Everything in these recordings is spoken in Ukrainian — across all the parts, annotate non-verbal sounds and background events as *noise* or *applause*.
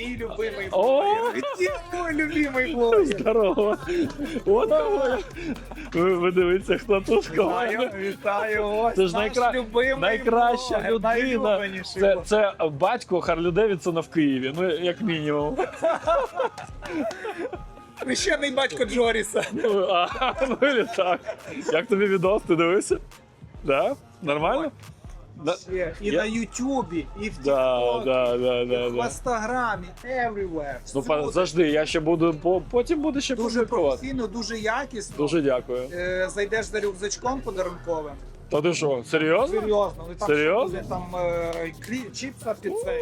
Мій любимий О! блогер. Твій любимий блогер. Здорово. От кого. Ви, ви дивіться, хто тут кого. Вітаю, вітаю. Ось Це ж наш найкра... любимий найкраща блогер, людина. найулюбленіший Це, блогер. це батько Харлі Девідсона в Києві, ну як мінімум. *laughs* Хрещений батько Джоріса. Ну, а, *laughs* ну і так. Як тобі відос? Ти дивився? Да? Нормально? Да. І Я- на Ютубі, і в Да, Тіктокі, да, да, і да, в да. Інстаграмі, everywhere. Ну, Всюди. завжди, я ще буду, по- потім буде ще Дуже публікувати. професійно, дуже якісно. Дуже дякую. Е, Зайдеш за рюкзачком подарунковим. Та ти що, серйозно? Серйозно, ну, там Серйозно? ще буде там е, клі- чіпса під цей.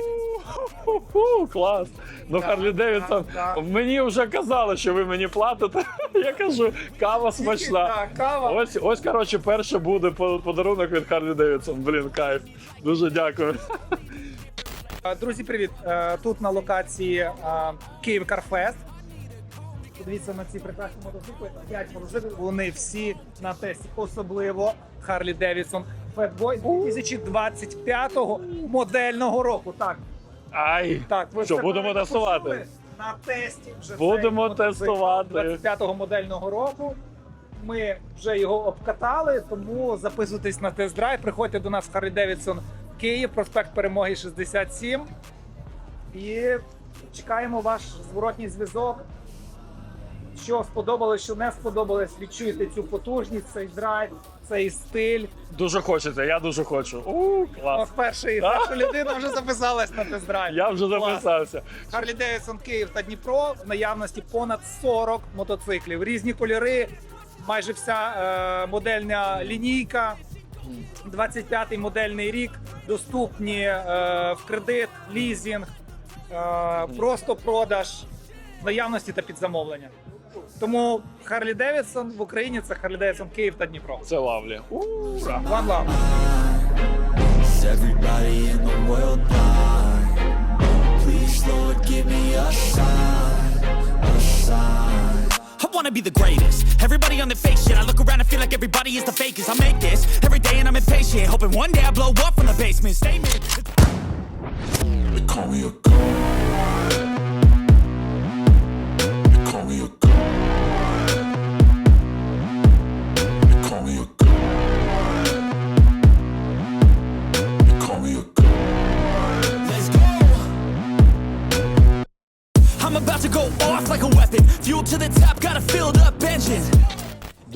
Ху-ху, Клас. Ну, Да, Харлі Девідсон, да, да. мені вже казали, що ви мені платите. *laughs* Я кажу, кава смачна. *laughs* Так, кава. Ось, ось, коротше, перше буде по- подарунок від Харлі Девідсон. Блін, кайф. Дуже дякую. Е, Друзі, привіт! Е, Тут на локації е, Київ Карфест. Подивіться на ці прекрасні мотоцикли. 5 пружин. Вони всі на тесті, особливо Харлі Девідсон Fatboy 2025 модельного року. Так, Ай, так, ви Що, будемо правильно тестувати? почули. На тесті вже Будемо цей мотоцикл тестувати. 25-го модельного року. Ми вже його обкатали, тому записуйтесь на тест-драйв. Приходьте до нас в Харлі Девідсон Київ, проспект Перемоги 67. І чекаємо ваш зворотній зв'язок. Що сподобалось, що не сподобалось, відчуєте цю потужність, цей драйв, цей стиль. дуже хочеться, я дуже хочу. У, клас. перший, перша людина вже записалась на тест-драйв. Я вже Клас. записався. Харлі Девідсон Київ та Дніпро в наявності понад 40 мотоциклів. Різні кольори, майже вся е, модельна лінійка. 25-й модельний рік доступні е, в кредит, лізінг, е, просто продаж, в наявності та під замовлення. Тому Харлі Девідсон в Україні це Харлі Девідсон Київ та Дніпро. Це лавлі. Ура. One love. Everybody in the world blind? Please, Lord, give me a sign, a sign. I wanna be the greatest. Everybody on the fake shit. I look around and feel like everybody is the fakest. I make this every day and I'm impatient. Hoping one day I blow up from the basement. Statement. They call me a god.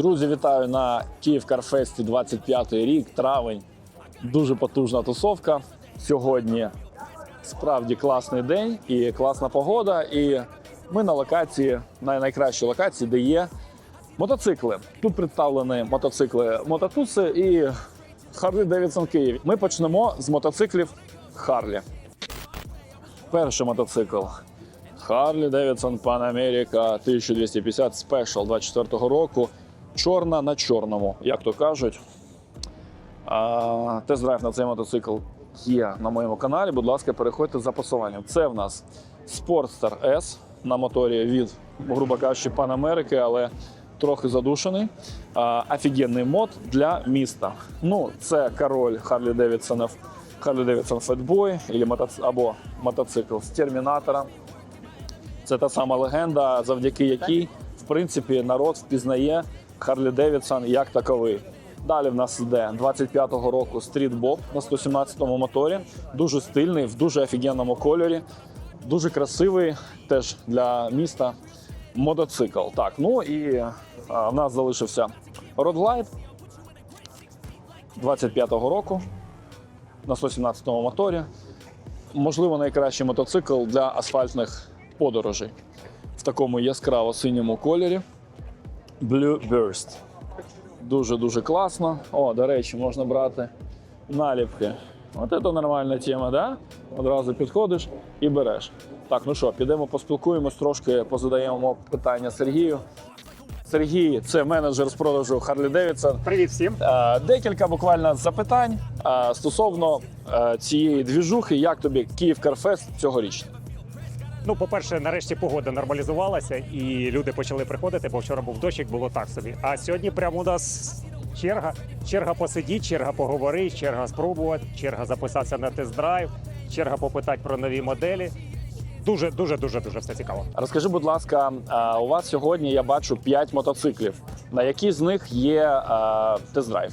Друзі, вітаю на Київ Карфесті 25 рік, травень. Дуже потужна тусовка. Сьогодні справді класний день і класна погода. І ми на локації, на найкращій локації, де є мотоцикли. Тут представлені мотоцикли Мототуси і Харлі Девідсон Київ. Ми почнемо з мотоциклів Харлі. Перший мотоцикл Харлі Девідсон Pan America 1250 Special 24 року. Чорна на чорному, як то кажуть. Тест-драйв на цей мотоцикл є на моєму каналі. Будь ласка, переходьте за посиланням. Це в нас Sportster S на моторі від, грубо кажучи, Pan America, але трохи задушений. Офігенний мод для міста. Ну, це король Харлі Девідсонів. Харлі Девідсон мотоцикл, або мотоцикл з Термінатора. Це та сама легенда, завдяки якій, в принципі, народ впізнає Харлі Девідсон як таковий. Далі в нас йде 25-го року Street Bob на 117-му моторі. Дуже стильний, в дуже офігенному кольорі, дуже красивий теж для міста мотоцикл. Так, ну і а, в нас залишився Road 25-го року на 117-му моторі можливо, найкращий мотоцикл для асфальтних подорожей в такому яскраво синьому кольорі. Blue Burst. Дуже дуже класно. О, до речі, можна брати наліпки От це нормальна тема, да? Одразу підходиш і береш. Так, ну що, підемо поспілкуємось трошки, позадаємо питання Сергію. Сергій це менеджер з продажу Харлі Девідсон. Привіт всім. Е, Декілька буквально запитань е, стосовно е, цієї двіжухи. Як тобі Київ Карфест цьогорічний? Ну, по-перше, нарешті погода нормалізувалася і люди почали приходити, бо вчора був дощик, було так собі. А сьогодні прямо у нас черга. Черга посидіть, черга поговорити, черга спробувати, черга записатися на тест-драйв, черга попитати про нові моделі. Дуже, дуже, дуже, дуже все цікаво. Розкажи, будь ласка, у вас сьогодні я бачу 5 мотоциклів. На які з них є тест-драйв?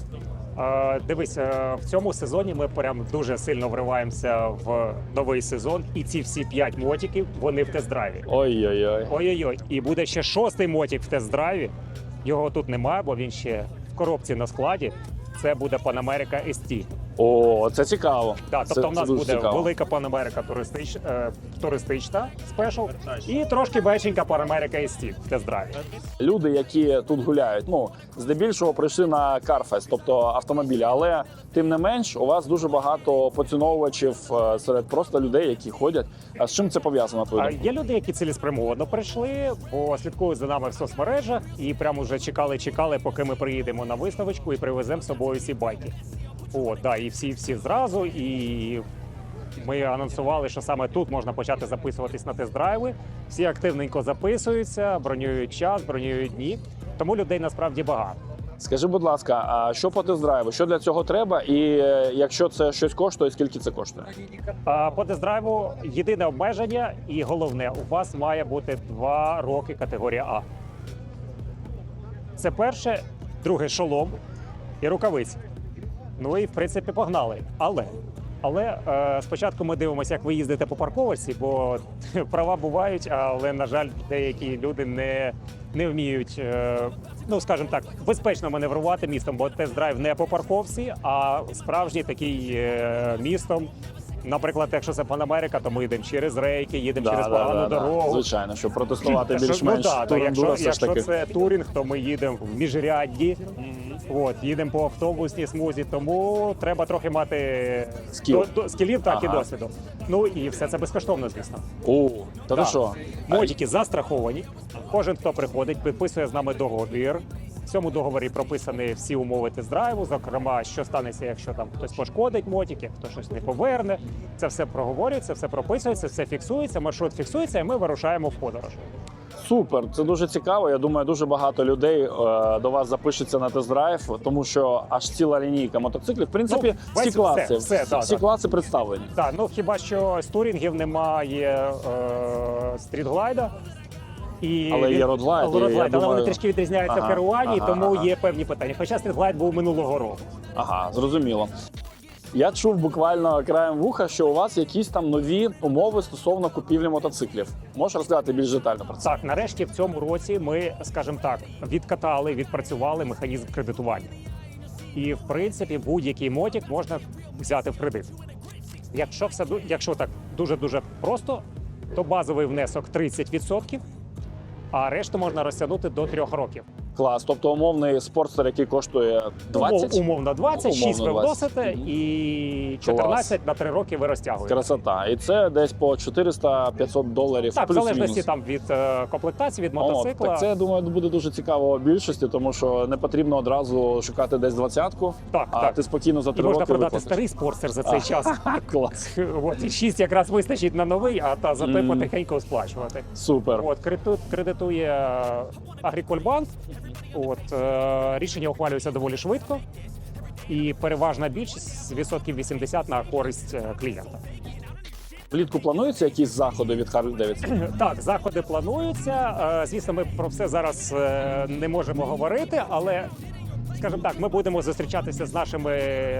Дивись, е, в цьому сезоні ми прям дуже сильно вриваємося в новий сезон, і ці всі п'ять мотиків вони в тест-драйві. Ой-ой-ой. Ой-ой-ой, і буде ще шостий мотик в тест-драйві. Його тут немає, бо він ще в коробці на складі. Це буде Панамерика ST. О, це цікаво. Да, Це- тобто в нас дуже буде цікаво. велика Панамерика туристич, е, туристична спешл і трошки меншенька Панамерика ST в тест-драйві. люди, які тут гуляють, ну здебільшого прийшли на Карфест, тобто автомобілі. Але тим не менш, у вас дуже багато поціновувачів е, серед просто людей, які ходять. А з чим це пов'язано? А є люди, які цілеспрямовано прийшли, бо слідкують за нами в соцмережах і прямо вже чекали, чекали, поки ми приїдемо на виставочку і привеземо з собою всі байки. От, да, і всі всі зразу. І ми анонсували, що саме тут можна почати записуватись на тест-драйви. Всі активненько записуються, бронюють час, бронюють дні. Тому людей насправді багато. Скажи, будь ласка, а що по тест-драйву? Що для цього треба? І е, якщо це щось коштує, скільки це коштує? А по тест-драйву єдине обмеження, і головне, у вас має бути два роки категорія А. Це перше, друге шолом і рукавиці. Ну і в принципі погнали. Але. Але е, спочатку ми дивимося, як ви їздите по парковочці, бо *laughs* права бувають, але на жаль, деякі люди не, не вміють, е, ну скажімо так, безпечно маневрувати містом, бо тест-драйв не по парковці, а справжній такий е, містом. Наприклад, якщо це Панамерика, то ми йдемо через рейки, їдемо через погану дорогу. Звичайно, щоб протестувати більш-менш ну, да, якщо, все якщо таки. це турінг, то ми їдемо в міжрядді. От, їдемо по автобусній смузі, тому треба трохи мати Скіл. до- до- скілів, так Ага. і досвіду. Ну і все це безкоштовно, звісно. О, та Да. що? Мотики застраховані. Кожен, хто приходить, підписує з нами договір. В цьому договорі прописані всі умови тест-драйву, зокрема, що станеться, якщо там хтось пошкодить мотики, хто щось не поверне. Це все проговорюється, все прописується, все фіксується, маршрут фіксується, і ми вирушаємо в подорож. Супер, це дуже цікаво. Я думаю, дуже багато людей е, до вас запишеться на тест-драйв, тому що аж ціла лінійка мотоциклів. В принципі, Ну, всі класи, все, все, да, всі да. класи представлені. Так, ну хіба що з турінгів немає е, стрітглайда. І Але є родлайд, Але, родлайд, але думаю- вони трішки відрізняються Ага, в керуванні, ага, тому ага. є певні питання. Хоча стрітглайд був минулого року. Ага, зрозуміло. Я чув буквально краєм вуха, що у вас якісь там нові умови стосовно купівлі мотоциклів. Можеш розказати більш детально про це? Так, нарешті в цьому році ми, скажімо так, відкатали, відпрацювали механізм кредитування. І в принципі будь-який мотик можна взяти в кредит. Якщо все якщо так дуже дуже просто, то базовий внесок 30%, а решту можна розтягнути до трьох років. Клас. Тобто умовний спортстер, який коштує 20? Умов- умовно 20, 6 ви Умовно 20. вносите Мгм. і 14 на 3 роки ви розтягуєте. Красота. І це десь по 400-500 доларів. Так, в плюс-мінус. залежності там від е, комплектації, від О, мотоцикла. так це я думаю буде дуже цікаво більшості, тому що не потрібно одразу шукати десь двадцятку, Так, а так. ти спокійно за І три можна роки продати старий спортсер за цей час. *laughs* Клас. От, і 6 якраз вистачить на новий, а та за Мгм. потихеньку сплачувати. Супер. От, кредиту- кредитує Агрікольбанк. От, е, рішення ухвалюється доволі швидко. І переважна більшість відсотків 80 на користь е, клієнта. Влітку плануються якісь заходи від Харлі Девідсон? *clears throat* Так, заходи плануються. Е, Звісно, ми про все зараз не можемо говорити, але. Скажімо так, ми будемо зустрічатися з нашими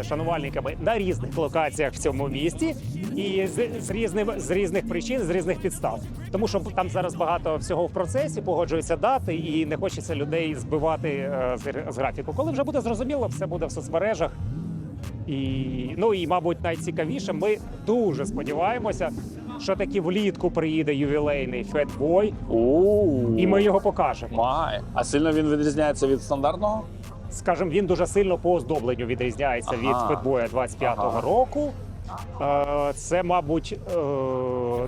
шанувальниками на різних локаціях в цьому місті і з, з різним з різних причин, з різних підстав. Тому що там зараз багато всього в процесі, погоджуються дати, і не хочеться людей збивати е, з, з графіку. Коли вже буде зрозуміло, все буде в соцмережах. І ну і мабуть найцікавіше, ми дуже сподіваємося, що таки влітку приїде ювілейний фетбой, і ми його покажемо. Май. А сильно він відрізняється від стандартного? Скажем, він дуже сильно по оздобленню відрізняється від Ага. фетбоя 25-го Ага. року. Е, Це, мабуть, е,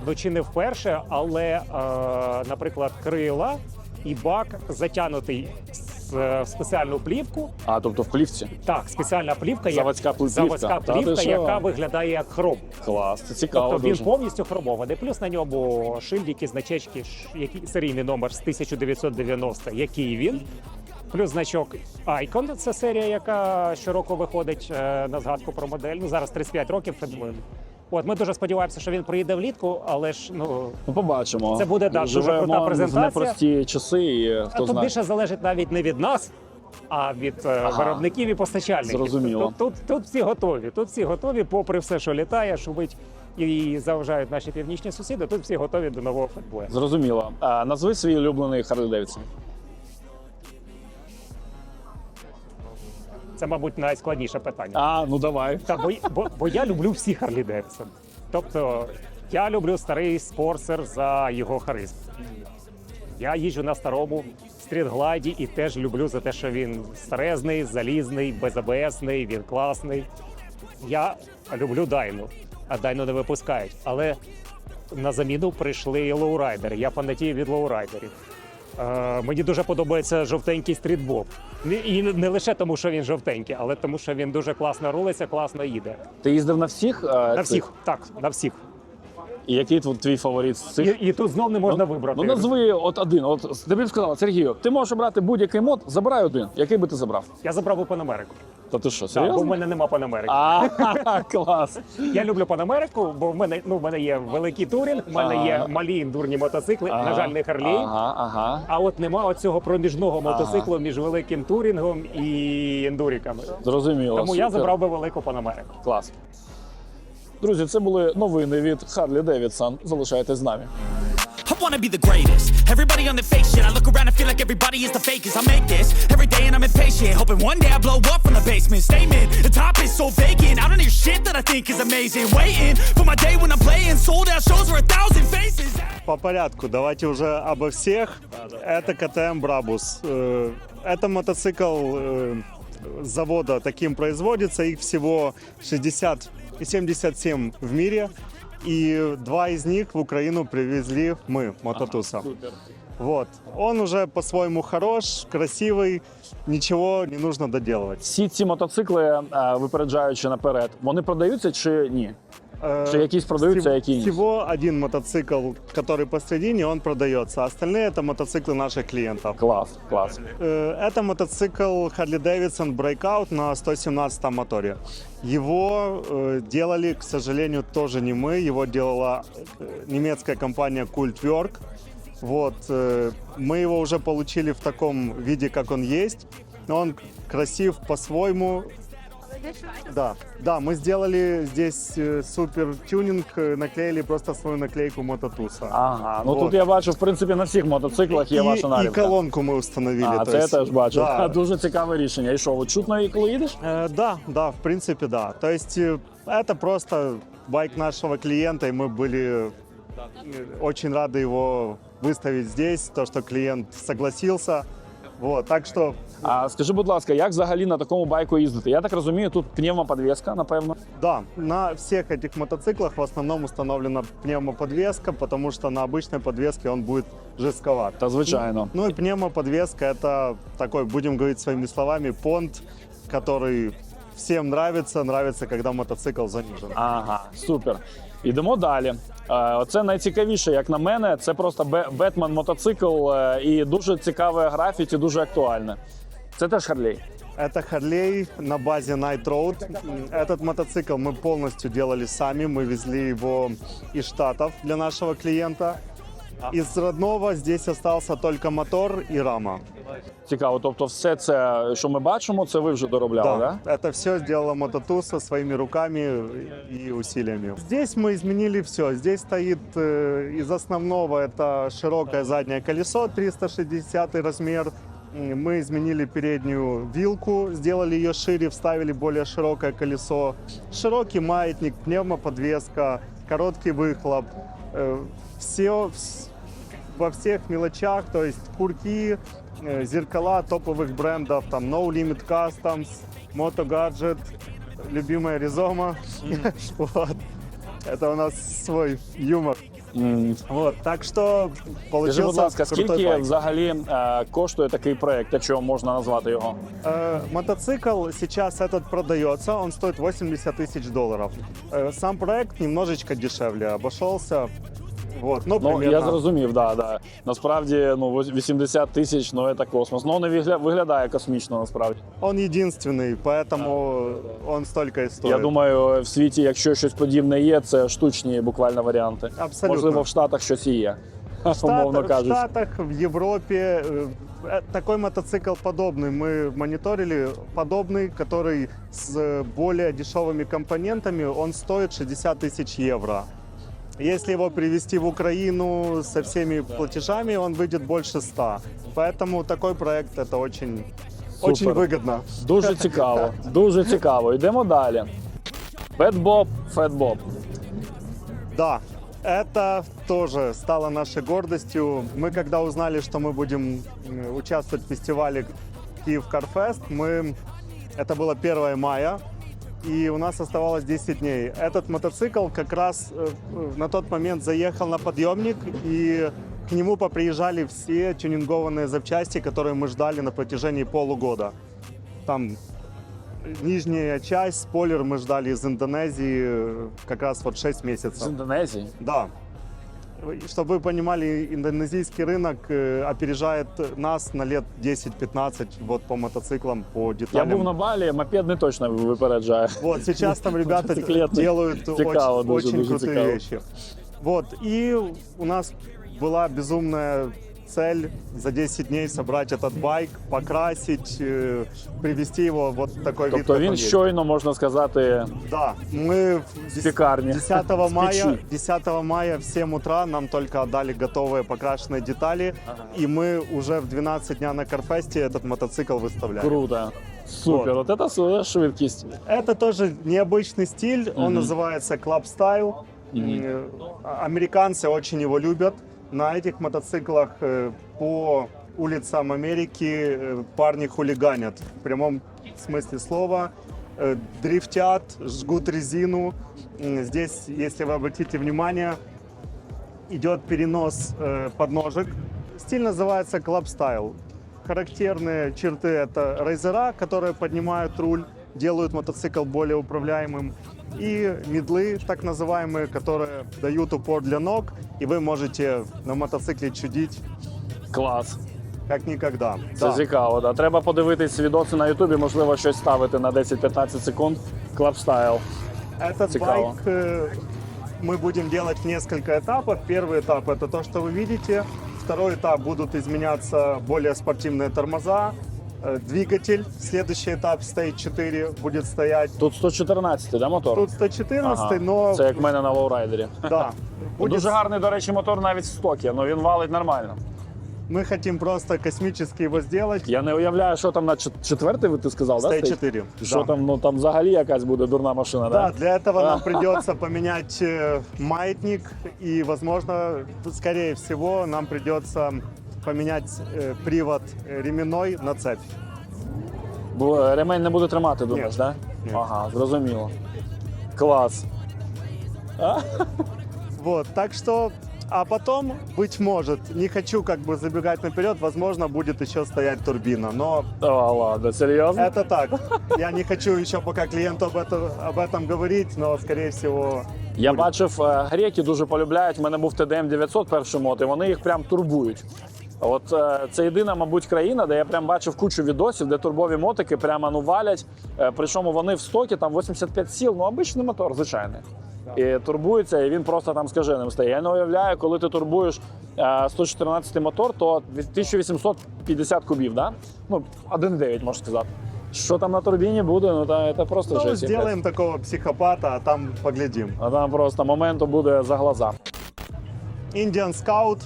ну чи не вперше, але, е, наприклад, крила і бак затягнутий в спеціальну плівку. А, тобто в плівці. Так, спеціальна плівка, як- Заводська плівка. заводська плівка, що? яка виглядає як хром. Клас, це цікаво Тобто він дуже. повністю хромований. Плюс на ньому шильдики, значечки, які серійний номер з 1990, який він. Плюс значок Icon, це серія, яка щороку виходить е, на згадку про модель. Ну зараз 35 років. тому- От ми дуже сподіваємося, що він приїде влітку, але ж ну Ну, побачимо. Це буде, да, дуже крута презентація. непрості часи, і а хто тут більше залежить навіть не від нас. А від е, Ага. виробників і постачальників. Зрозуміло. Тут, тут, тут всі готові. Тут всі готові, попри все, що літає, шумить і заважають наші північні сусіди. Тут всі готові до нового футболу. Зрозуміло. А, назви свій улюблений Харлі Девідсон. Це, мабуть, найскладніше питання. А, ну давай. Та бо, бо, бо я люблю всі Харлі Девідсон. Тобто я люблю старий спорсер за його харизму. Я їжджу на старому стрітглайді і теж люблю за те, що він старезний, залізний, безабесний, він класний. Я люблю Дайну, а Дайну не випускають. Але на заміну прийшли лоурайдери. Я фанатію від лоурайдерів. Е, мені дуже подобається жовтенький стрітбоб. І не лише тому, що він жовтенький, але тому, що він дуже класно рулиться, класно їде. Ти їздив на всіх? е, На всіх, так, на всіх. І який твій, твій фаворит з цих? І, і тут знов не можна вибрати. Ну назви от один. От тобі б сказала, Сергію, ти можеш обрати будь-який мод, забирай один. Який би ти забрав? Я забрав у Панамерику. Та ти що, Так, бо в мене нема Панамерики. А, *laughs* клас. Я люблю Панамерику, бо в мене ну в мене є великий турінг, в мене є малі індурні мотоцикли. На жаль, не Харлей. Ага, ага. А от нема оцього проміжного мотоциклу між великим турінгом і ендуріками. Зрозуміло. Тому я забрав би велику Панамерику. Клас. Друзі, це були новини від Харлі Девідсон. Залишайтесь з нами. I wanna be the greatest. Everybody on the fake shit. I look around and feel like everybody is the fakest. I make this every day and I'm impatient. Hoping one day I blow up from the basement. Statement, the top is so vacant. I don't hear shit that I think is amazing. Waiting for my day when I'm playing. Sold out shows for a thousand faces. По порядку, давайте уже обо всех. Это КТМ Брабус. Э, Это мотоцикл э, завода таким производится. Их всего 60 и 77 в мире. И два из них в Украину привезли мы, Мототуса. Вот. Он уже по-своему хорош, красивый, ничего не нужно доделывать. Всі ці мотоцикли, е, випереджаючи наперед, вони продаються чи ні? Э, Чи якісь продаються, а які ні? Всего один мотоцикл, который посередине, он продается. А Остальные это мотоциклы наших клиентов. Клас, клас. Э, Это мотоцикл Harley Davidson Breakout на 117 моторе. Его э, делали, к сожалению, тоже не мы. Его делала э, немецкая компания Kultwerk. Вот, э, мы его уже получили в таком виде, как он есть. Но он красив по-своему. Да, да, мы сделали здесь э, супер тюнинг, э, наклеили просто свою наклейку Мототуса. Ага. Ну Вот. тут я бачу, в принципі, на всіх мотоциклах є и, ваша и наліпка. колонку мы установили. А, то це я есть, теж бачу. да. Дуже *laughs* цікаве рішення. І що, от чутно її, коли їдеш? Э, Да, да, в принципе, да. То есть э, это просто байк нашего клиента, и мы были э, очень рады его выставить здесь, то, что клиент согласился. Вот, так что, А скажи, будь ласка, як взагалі на такому байку їздити? Я так розумію, тут пневмоподвеска, напевно. да, на всех этих мотоциклах в основном установлена пневмоподвеска, потому что на обычной подвеске он будет жестковат. Та звичайно. Ну и пневмоподвеска это такой, будем говорить своими словами, понт, который всем нравится, нравится, когда мотоцикл занижен. Ага, супер. Ідемо далі. Е, Оце найцікавіше, як на мене. Це просто Бе- Бетмен мотоцикл е, і дуже цікаве графіті, дуже актуальне. Це теж Харлей. Это Харлей на базе Night Road. М, Этот мотоцикл мы полностью делали сами. Мы везли его из Штатов для нашего клиента. Из родного здесь остался только мотор и рама. Цікаво. Тобто, все це, що ми бачимо, це ви вже доробляли, да? Да, это все сделала Мототуса своими руками и усилиями. Здесь мы изменили все. Здесь стоит э, из основного это широкое заднее колесо 360 размер. М, Мы изменили переднюю вилку, сделали ее шире, вставили более широкое колесо. Широкий маятник, пневмоподвеска, короткий выхлоп. Э, Все вс- во всех мелочах, то есть курки, э, зеркала топовых брендов, там No Limit Customs, Moto Gadget, любимая ризома. *laughs* Вот. Это у нас свой юмор. М, Вот, так что Скажи, получился будь ласка, крутой скільки байк. взагалі е, коштує такий проект, якщо можна назвати його? Э, мотоцикл сейчас этот продается, он стоит 80 тысяч долларов. Э, сам проект немножечко дешевле обошелся. Вот, ну, Ну, примерно. я зрозумів, да, да. Насправді, ну, вось- 80 тисяч, ну, це космос. Ну, не вигля- виглядає космічно, насправді. Он единственный, поэтому он столько и стоит. Я думаю, в світі, якщо щось подібне є, це штучні буквально варіанти. Абсолютно. Можливо, в Штатах щось і є. В Штат- *laughs* Умовно в кажучи. Штатах, в Европе э, э, такой мотоцикл подобный мы мониторили, подобный, который с э, более дешевыми компонентами, он стоит 60 тысяч евро. Если его привезти в Украину со всеми платежами, он выйдет больше 100. Поэтому такой проект это очень, очень выгодно. Дуже цікаво, *laughs* дуже цікаво. Йдемо далі. Фетбоб, Фетбоб. Да, это тоже стало нашей гордостью. Мы когда узнали, что мы будем м, участвовать в фестивале Киев Карфест, мы... это было 1 мая, и у нас оставалось 10 дней. Этот мотоцикл как раз э, э, на тот момент заехал на подъемник, и к нему поприезжали все тюнингованные запчасти, которые мы ждали на протяжении полугода. Там нижняя часть, спойлер мы ждали из Индонезии э, как раз вот 6 З месяцев. Індонезії. Да. Чтобы вы понимали, индонезийский рынок э, опережает нас на лет 10-15 вот по мотоциклам, по Я деталям. був на Балі, мопед не точно випереджає. Вот сейчас там ребята Мотоциклетный. делают Цикаво, очень, дуже, очень дуже крутые цикаво. вещи. Вот, и у нас была безумная цель за 10 дней собрать этот байк, покрасить, э, привести его вот в такой вид, Тобто как він он есть. щойно, можна сказати, Да, мы в з пекарні. 10 З мая, печі. 10 мая в 7 утра нам только отдали готовые покрашенные детали, и мы уже в 12 дня на Карфесте этот мотоцикл выставляем. Круто. Супер. От це с- швидкість. Это тоже необычный стиль, он называется Club Style. Э, Американцы очень его любят. На этих мотоциклах э, по улицам Америки э, парни хулиганят в прямом смысле слова. Э, Дрифтят, жгут резину. М, Здесь, если вы обратите внимание, идет перенос э, подножек. Стиль называется Club Style. Характерные черты это рейзера, которые поднимают руль, делают мотоцикл более управляемым. И медлы, так называемые, которые дают упор для ног, и вы можете на мотоцикле чудить Клас. как никогда. Це Да. цікаво. Да. Треба подивитись відоси на Ютубі, можливо, щось ставити на 10-15 секунд. Club Style. Этот Цикаво. байк э, мы будем делать в несколько этапов. Первый этап это то, что вы видите. Второй этап будут изменяться более спортивные тормоза, э, двигатель. Следующий этап Stage 4 будет стоять. Тут 114, да, мотор? Тут 114, Ага. но Це як в мене на лоурайдері. да, *laughs* будет- Дуже гарний, до речі, мотор навіть в стокі, але він валить нормально. мы хотим просто космически его сделать. Я не уявляю, що там на чет- четвертий, ти сказав, да? Stage стоїть? 4. Що да. там, ну там взагалі якась буде дурна машина, Да, да? для этого нам придется *laughs* поменять э, маятник и, возможно, скорее всего, нам придется поменять э, привод э, ременной на цепь. Бо ремень не буде тримати, думаєш, Ні. да? Ні. Ага, зрозуміло. Клас. Вот, так что, а потом, быть может, не хочу как бы забегать наперед, возможно, будет еще стоять турбина, но О, ладно, серйозно? это так. Я не хочу еще пока клиенту об этом, об этом говорить, но, скорее всего, Я бачив, е, греки дуже полюбляють. У мене був ТДМ 900 перший мод, і вони їх прям турбують. От е, це єдина, мабуть, країна, де я прям бачив кучу відосів, де турбові мотики прямо ну валять. Е, Причому вони в стокі там 85 сіл, ну обичний мотор, звичайний. І турбується, і він просто там скаженим стає. Я не уявляю, коли ти турбуєш е, 114 мотор, то 1850 кубів, да? Ну, 1,9 можна сказати. Що там на турбіні буде, ну та це просто ну, якась. сделаем такого психопата, а там поглядим. А там просто моменту буде за глаза. Indian Scout,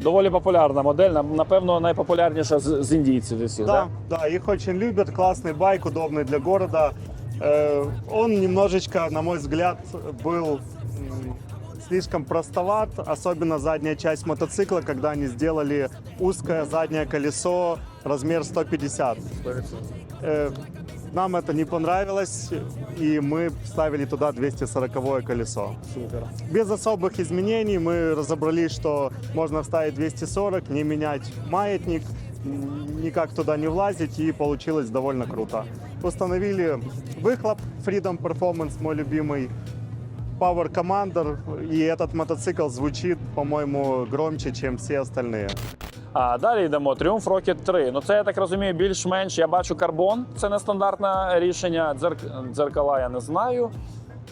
Доволі популярна модель, нам- напевно, найпопулярніша з, з індійців зі всіх. Да, да, их очень любят. Классный байк, удобный для города. Э, Он немножечко, на мой взгляд, был м, слишком простоват, особенно задняя часть мотоцикла, когда они сделали узкое заднее колесо размер 150. Э, Нам это не понравилось, и мы вставили туда 240 колесо. Супер. Без особых изменений мы разобрались, что можно вставить 240, не менять маятник, никак туда не влазить, и получилось довольно круто. Установили выхлоп Freedom Performance, мой любимый, Power Commander, и этот мотоцикл звучит, по-моему, громче, чем все остальные. А далі йдемо Triumph Rocket 3. Ну це я так розумію, більш-менш. Я бачу карбон. Це нестандартне рішення. Дзерк- Дзеркала я не знаю.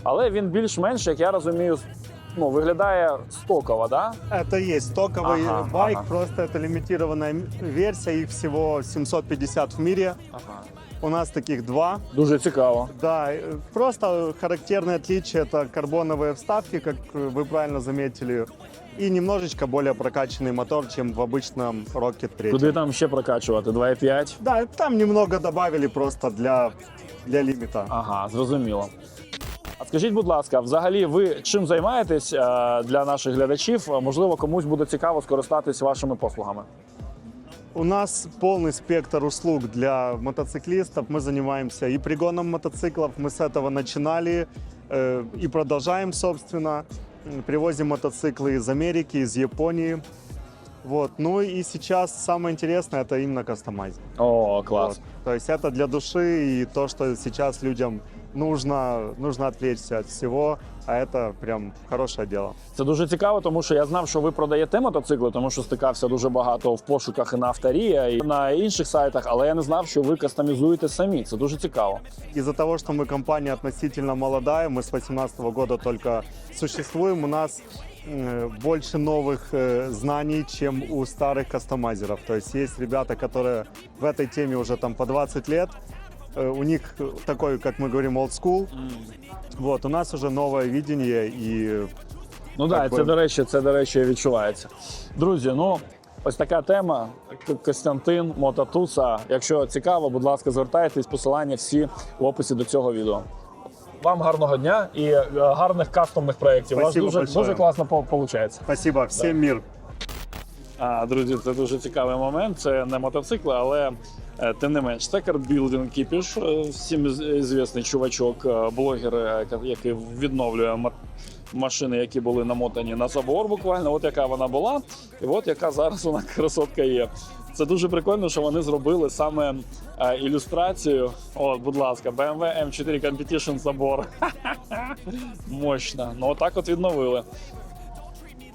Але він більш-менш, як я розумію, ну, виглядає стоково, да? Это есть стоковый Ага, байк, ага. просто это лимитированная м- версия, их всего 750 в мире. Ага. У нас таких два. Дуже цікаво. Да, э, просто характерное отличие это карбоновые вставки, как э, вы правильно заметили, и немножечко более прокачанный мотор, чем в обычном Rocket 3. Куди там ще прокачувати? 2,5? Да, там немного добавили просто для, для лимита. Ага, зрозуміло. А скажіть, будь ласка, взагалі ви чим займаєтесь е, для наших глядачів? Можливо, комусь буде цікаво скористатись вашими послугами. У нас полный спектр услуг для мотоциклистов. Мы занимаемся и пригоном мотоциклов. Мы с этого начинали э, и продолжаем, собственно. М, Привозим мотоциклы из Америки, из Японии. Вот. Ну и сейчас самое интересное это именно кастомайзинг. О, клас. Вот. То есть это для души и то, что сейчас людям нужно, нужно отвлечься от всего, а это прям хорошее дело. Це дуже цікаво, тому що я знав, що ви продаєте мотоцикли, тому що стикався дуже багато в пошуках і на авторія, і на інших сайтах, але я не знав, що ви кастомізуєте самі. Це дуже цікаво. Из-за того, что мы компания относительно молодая, мы с 2018 года только существуем, у нас э, больше новых э, знаний, чем у старых кастомайзеров. То есть есть ребята, которые в этой теме уже там по 20 лет, Э, у них такой, как мы говорим, old school. Вот, у нас уже новое видение и Ну так, Так, це до речі, це до речі відчувається. Друзі, ну ось така тема. Костянтин Мототуса. Якщо цікаво, будь ласка, звертайтесь, посилання всі в описі до цього відео. Вам гарного дня і е, гарних кастомних проєктів. У вас Спасибо дуже, большое. дуже класно виходить. спасибо, всем мир. А, друзі, це дуже цікавий момент. Це не мотоцикли, але е, тим не менш, це карбілдинг кіпіш. Всім звісний чувачок, е, блогер, е, який відновлює машини, які були намотані на забор. Буквально, от яка вона була, і от яка зараз вона *laughs* красотка є. Це дуже прикольно, що вони зробили саме е, ілюстрацію. О, будь ласка, BMW M4 Competition забор. *laughs* Мощно. Ну отак от відновили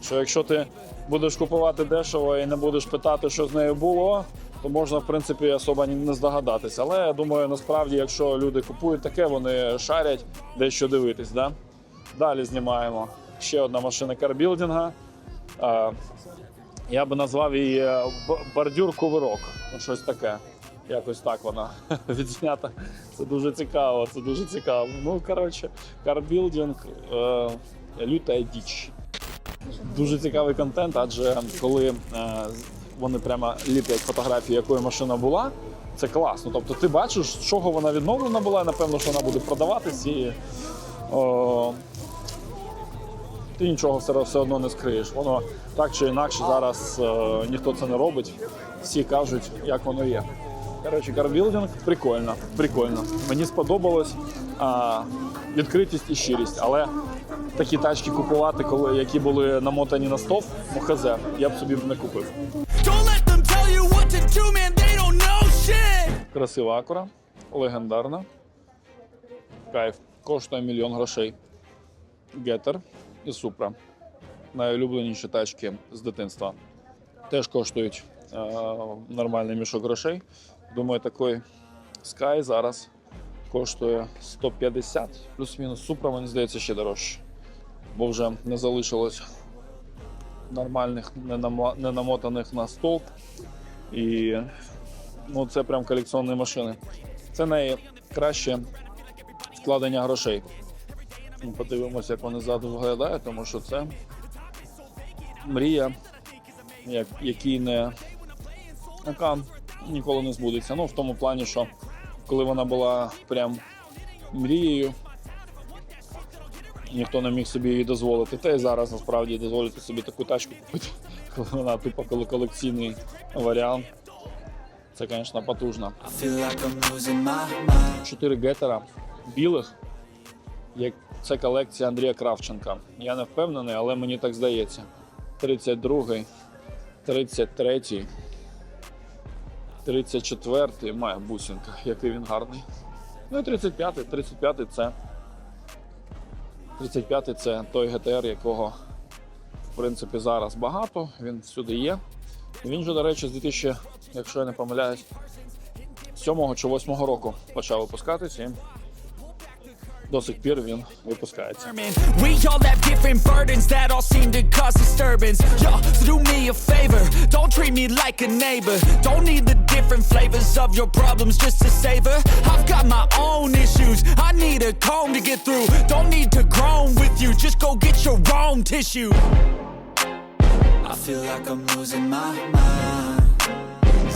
що якщо ти будеш купувати дешево і не будеш питати, що з нею було, то можна в принципі особо ні- не здогадатися. Але я думаю, насправді, якщо люди купують таке, вони шарять дещо дивитись. Да? Далі знімаємо ще одна машина карбілдинга. Я би назвав її е, бордюр-кувирок. Ну, щось таке. Якось так вона *laughs* відзнята. Це дуже цікаво, це дуже цікаво. Ну, коротше, карбілдинг е, люта діч. Дуже цікавий контент, адже коли е, вони прямо ліплять фотографії, якою машина була, це класно. Тобто ти бачиш, з чого вона відновлена була, і, напевно, що вона буде продаватись і о, ти нічого все, одно не скриєш. Воно так чи інакше зараз е, ніхто це не робить. Всі кажуть, як воно є. Коротше, карбілдинг прикольно, прикольно. Мені сподобалось а, відкритість і щирість, але такі тачки купувати, коли які були намотані на стовп, ну я б собі не купив. Красива акура, легендарна. Кайф. Коштує мільйон грошей. Гетер і Супра. Найулюбленіші тачки з дитинства. Теж коштують е, нормальний мішок грошей. Думаю, такий Sky зараз коштує 150. Плюс-мінус Супра, мені здається, ще дорожче. Бо вже не залишилось нормальних, не намотаних на стовп. І ну, це прям колекційні машини. Це найкраще вкладення грошей. Подивимося, як вони ззаду виглядають, тому що це мрія, як, якій не яка ніколи не збудеться. Ну, в тому плані, що коли вона була прям мрією, ніхто не міг собі її дозволити. Та й зараз насправді дозволити собі таку тачку купити, *laughs* вона тупо коли колекційний варіант. Це, звісно, потужно. Чотири гетера білих, як це колекція Андрія Кравченка. Я не впевнений, але мені так здається. 32-й, 33-й, 34-й має бусинка, який він гарний. Ну і 35-й, 35-й це. 35-й це той ГТР, якого в принципі зараз багато, він всюди є. Він же, до речі, з 2000, якщо я не помиляюсь, 7 чи 8 року почав випускатись і до сих пір він випускається. We all have different burdens that all seem to cause disturbance. Yo, do me a favor, don't treat me like a neighbor. Don't need the different flavors of your problems just to savor. I've got my own issues, I need a comb to get through. Don't need to groan with you, just go get your own tissue. I feel like I'm losing my mind.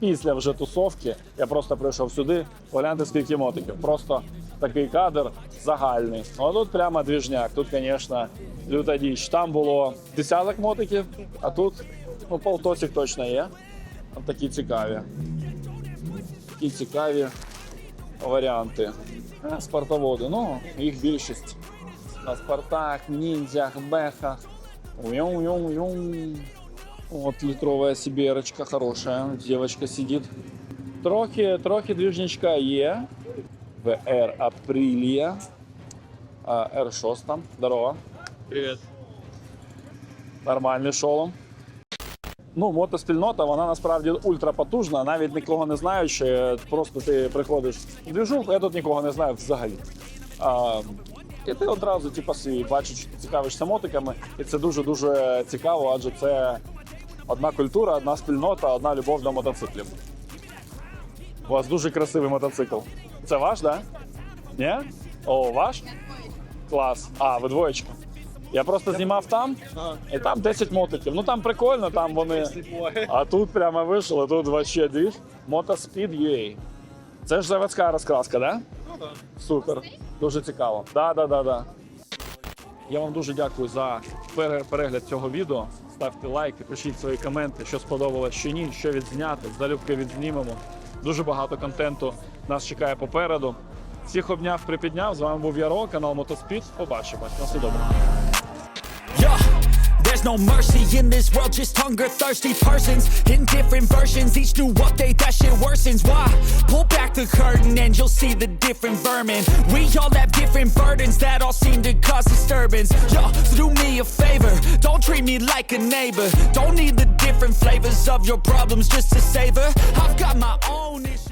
Після вже тусовки я просто прийшов сюди, погляньте скільки мотиків. Просто такий кадр загальний. Ну а тут прямо двіжняк. Тут, звісно, люта діч. Там було десяток мотиків, а тут ну, полтосик точно є. Такі цікаві. Такі цікаві варіанти. А, спортоводи. Ну, їх більшість. На спартак, ніндзях, бехах. Уйом-уйом-уйом. Вот литровая сибирочка хорошая. Девочка сидит. Трохи, трохи движничка є. VR Aprilia. А, R6 там. Здорово. Привіт. Нормальний шолом. Ну, мотоспільнота, вона насправді ультрапотужна, навіть нікого не знаючи. Просто ти приходиш в движуху, я тут нікого не знаю взагалі. А, і ти одразу, типу, свій бачиш, цікавишся мотиками, і це дуже-дуже цікаво, адже це одна культура, одна спільнота, одна любов до мотоциклів. У вас дуже красивий мотоцикл. Це ваш, так? Да? Ні? О, ваш? Клас. А, ви двоєчка. Я просто знімав там, і там 10 мотиків. Ну там прикольно, там вони. А тут прямо вийшло, тут вообще двіж. Мотоспід UA. Це ж заводська розкраска. Да? Ну так. Супер. Дуже цікаво. Да, да, да, да. Я вам дуже дякую за пере- перегляд цього відео. Ставте лайки, пишіть свої коменти, що сподобалось, що ні, що відзняти. Залюбки відзнімемо. Дуже багато контенту нас чекає попереду. Всіх обняв, припідняв. З вами був Яро, канал Мотоспіт. Побачимось. На все добре. There's no mercy in this world, just hunger thirsty persons in different versions. Each new update, that shit worsens. Why? Pull back the curtain and you'll see the different vermin. We all have different burdens that all seem to cause disturbance. Yo, so do me a favor, don't treat me like a neighbor. Don't need the different flavors of your problems just to savor. I've got my own issues.